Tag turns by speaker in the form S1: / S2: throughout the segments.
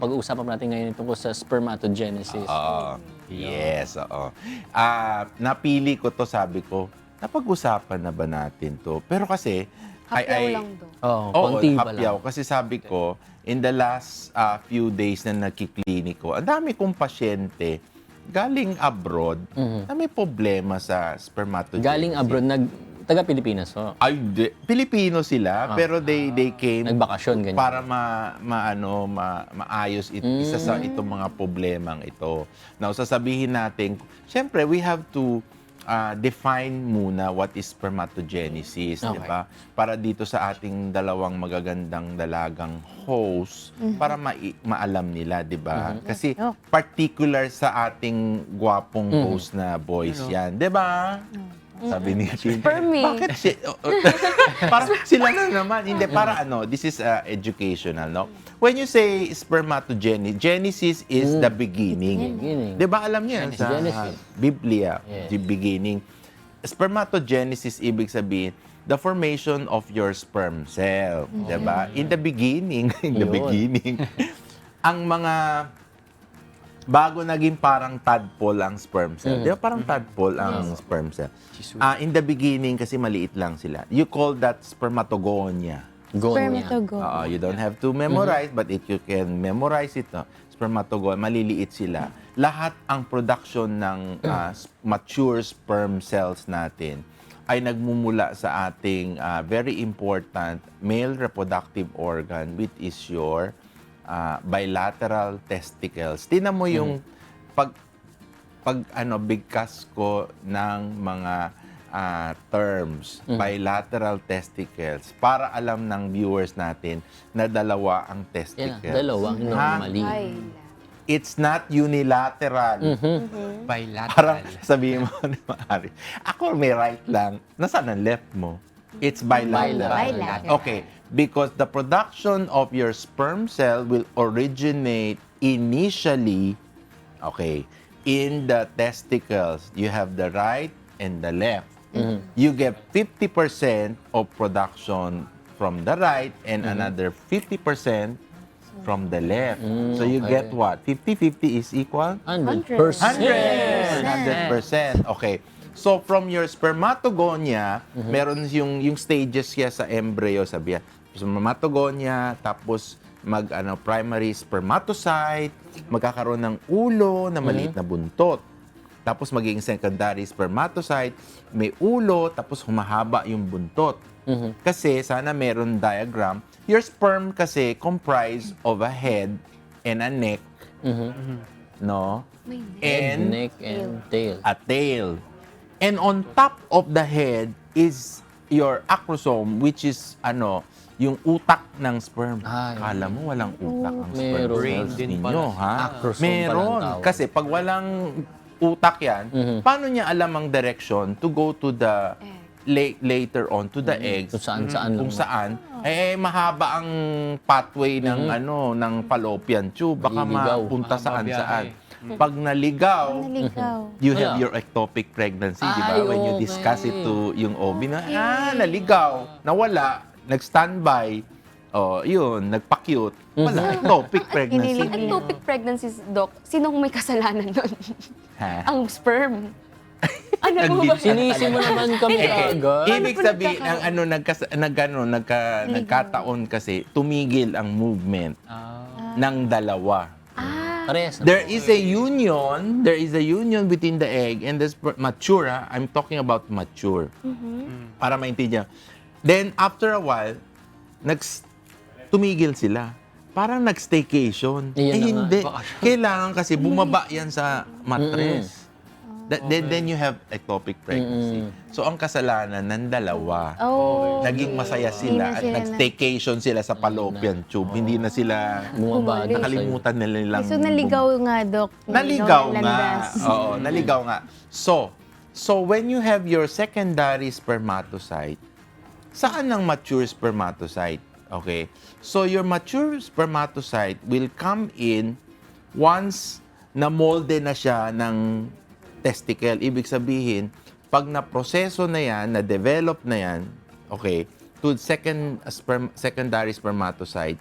S1: pag-uusapan natin ngayon tungkol sa spermatogenesis.
S2: Oo. Yes, oo. Ah, napili ko to, sabi ko, napag-usapan na ba natin to? Pero kasi,
S3: Hapyaw lang do.
S1: Oo,
S2: Oo,
S1: konti
S2: hapyaw.
S1: lang.
S2: Kasi sabi ko, in the last ah, few days na nagkikliniko, ang dami kong pasyente galing abroad na may problema sa spermatogenesis.
S1: Mhm. Galing abroad, nag, taga Pilipinas. Oh.
S2: Ay, di- Pilipino sila, pero they they came
S1: Nagbakasyon, ganyan.
S2: para ma, maano ma, maayos it, isa sa itong mga problemang ito. Now, sasabihin natin, syempre we have to ah, define muna what is spermatogenesis, di
S1: Okay.
S2: ba? Para dito sa ating dalawang magagandang dalagang host para mai- maalam nila, di ba? Kasi
S3: Oh.
S2: particular sa ating gwapong host na boys yan, di ba? Sabi ni Chin.
S3: Spermy.
S2: Bakit si... para sila na naman. Hindi, para ano, this is uh, educational, no? When you say spermatogenesis, genesis is the beginning.
S1: Beginning.
S2: Di ba alam niyo yan sa
S1: Genesis.
S2: Biblia,
S1: Yes.
S2: the beginning. Spermatogenesis, ibig sabihin, the formation of your sperm cell. Di ba? In the beginning, in the
S1: Yun.
S2: beginning, ang mga bago naging parang tadpole ang sperm cell. Di ba parang tadpole ang sperm cell? Ah, in the beginning, kasi maliit lang sila. You call that spermatogonia.
S1: Gonya.
S3: Spermatogo.
S2: Oo, you don't have to memorize, but if you can memorize it, no? spermatogonia, maliliit sila. Lahat ang production ng ah, s- mature sperm cells natin ay nagmumula sa ating ah, very important male reproductive organ, which is your ah, bilateral testicles. Tingnan mo yung pag pag ano bigkas ko ng mga ah, terms, bilateral testicles, para alam ng viewers natin na dalawa ang testicles.
S1: dalawang normally.
S3: Ay.
S2: It's not unilateral.
S4: Bilateral.
S2: Parang sabihin mo ni Maari, ako may right lang. Nasaan ang left mo? It's bilateral.
S3: Bilateral.
S2: Okay, because the production of your sperm cell will originate initially, okay, in the testicles. You have the right and the left. You get 50% of production from the right and another 50% from the left. So you
S1: okay.
S2: get what? 50-50 is equal?
S1: 100%.
S2: 100%. 100%. Okay. So from your spermatogonia, meron yung yung stages siya sa embryo, sabi niya. Spermatogonia, tapos mag ano primary spermatocyte, magkakaroon ng ulo na maliit na buntot. Tapos magiging secondary spermatocyte, may ulo, tapos humahaba yung buntot. Kasi sana meron diagram. Your sperm kasi comprise of a head and a neck, no? And
S1: Neck and tail.
S2: a tail. And on top of the head is your acrosome, which is ano, yung utak ng sperm.
S1: Ay.
S2: Kala mo walang utak ang sperm
S1: Meron.
S2: cells
S4: Din
S2: ninyo,
S4: pala.
S2: ha?
S1: Acrosome
S2: Meron.
S1: pala ang tawag.
S2: Kasi pag walang utak yan, paano niya alam ang direction to go to the la- later on to the eggs
S1: Kung saan-saan
S2: kung
S1: lang.
S2: saan eh mahaba ang pathway ng ano ng fallopian tube baka mapunta
S4: Mahaba
S2: saan
S4: biyahe.
S2: Saan pag naligaw
S3: Naligaw.
S2: You have
S1: Wala.
S2: your ectopic pregnancy, di ba?
S1: Ay,
S2: When you
S1: okay.
S2: discuss it to yung OB na, ah, naligaw, nawala, nag-standby, oh, yun, nagpa-cute, wala, ectopic pregnancy.
S3: Hiniling.
S5: Ectopic pregnancies, Doc, sinong may kasalanan nun?
S2: Ha?
S5: Ang sperm. Ano mo ba?
S1: Sinisi mo naman kami
S2: Okay.
S1: agad.
S2: Ibig sabihin, ang ano, nagkas, nag, ano, nagka, nagkataon kasi, tumigil ang movement
S4: Ah.
S2: ng dalawa.
S1: Parehas na.
S2: There is a union, there is a union between the egg and the sper- mature, ha? I'm talking about mature. Para maintindihan. Then, after a while, nags, tumigil sila. Parang nag-staycation. Eh,
S1: nga.
S2: hindi. Kailangan kasi bumaba yan sa mattress. That, then, then you have ectopic pregnancy. So, ang kasalanan ng dalawa.
S3: Oh.
S2: Naging masaya sila
S3: na
S2: at
S3: sila na-
S2: nag-staycation sila sa fallopian tube. Hindi na sila
S1: Bumaba
S2: nakalimutan nila nilang
S3: So, naligaw nga, Dok.
S2: Naligaw
S3: ng
S2: nga.
S3: landas.
S2: Oo, naligaw nga. So, so when you have your secondary spermatocyte, saan ang mature spermatocyte? Okay? So, your mature spermatocyte will come in once na molde na siya ng testicle. Ibig sabihin, pag na-proseso na yan, na-develop na yan, okay, to second sperm, secondary spermatocyte,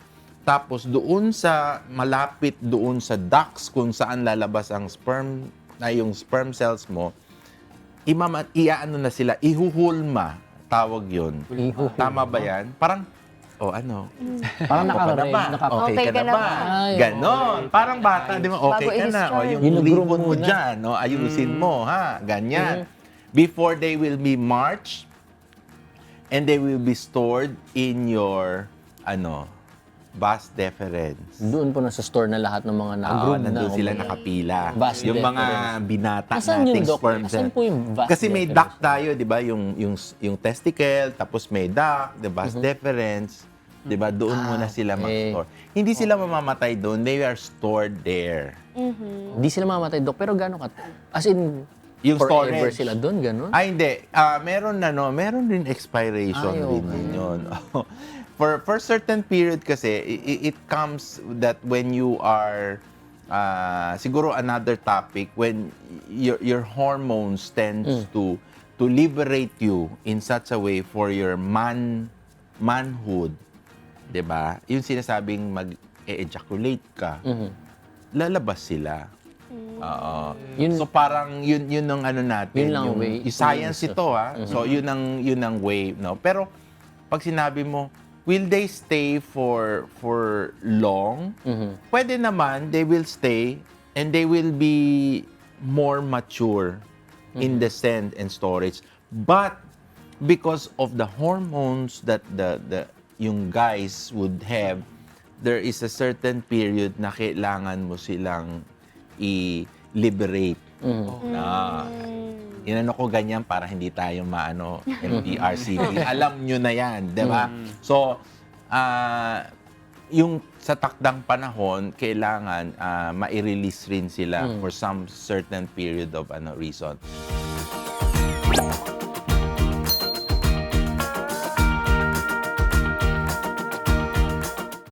S2: Tapos doon sa malapit doon sa ducts kung saan lalabas ang sperm na yung sperm cells mo, imama iaano na sila, ihuhulma tawag 'yon.
S1: Ihuhulma.
S2: Tama ba 'yan? Parang oh ano?
S1: Parang
S2: Ako ka na ba?
S1: naka-
S2: Okay,
S5: Okay
S2: ka,
S5: ka
S2: na ba?
S1: Ay,
S2: Ganon. Parang bata, di ba? Okay
S5: Bago
S2: ka na. O, yung
S1: Ginugroom
S2: libon mo
S1: muna.
S2: dyan, no? ayusin mo, ha? Ganyan. Before they will be marched, and they will be stored in your, ano, vas deferens.
S1: Doon po nasa store na lahat ng mga
S2: Oo,
S1: nag-group na.
S2: nandun sila nakapila.
S1: Vas
S2: yung mga binata
S1: Asan yung
S2: nating
S1: doc?
S2: sperm
S1: Asan
S2: cell.
S1: po yung vas
S2: Kasi may
S1: deferens?
S2: duct tayo, di ba? Yung, yung, yung testicle, tapos may duct, the vas deferens. Di ba? Doon muna sila.
S1: Ah, okay.
S2: mag-store. Hindi sila mamamatay doon. They are stored there.
S1: Hindi sila mamamatay, Dok. Pero gano'n ka? As in,
S2: Yung
S1: forever
S2: storage.
S1: sila doon, gano'n?
S2: Ay, hindi. Ah, meron na, no? Meron din expiration
S1: Ay,
S2: din
S1: okay.
S2: yun. for, for certain period kasi, i- i- it comes that when you are, ah, siguro another topic, when your, your hormones tends to to liberate you in such a way for your man manhood, 'di ba? Yung sinasabing mag-ejaculate ka, lalabas sila. Oo.
S1: Yun-
S2: so parang yun yun ang ano natin,
S1: Yun lang
S2: yung,
S1: way.
S2: yung science
S1: Yun.
S2: ito ha. So yun ang yun ang way, no. Pero pag sinabi mo, will they stay for for long? Pwede naman, they will stay and they will be more mature in the send and storage. But because of the hormones that the the yung guys would have, there is a certain period na kailangan mo silang i-liberate. Na, inano ko ganyan para hindi tayo maano MDRCP. Alam nyo na yan, di ba? So, ah, yung sa takdang panahon, kailangan ah, ma-release rin sila for some certain period of ano reason.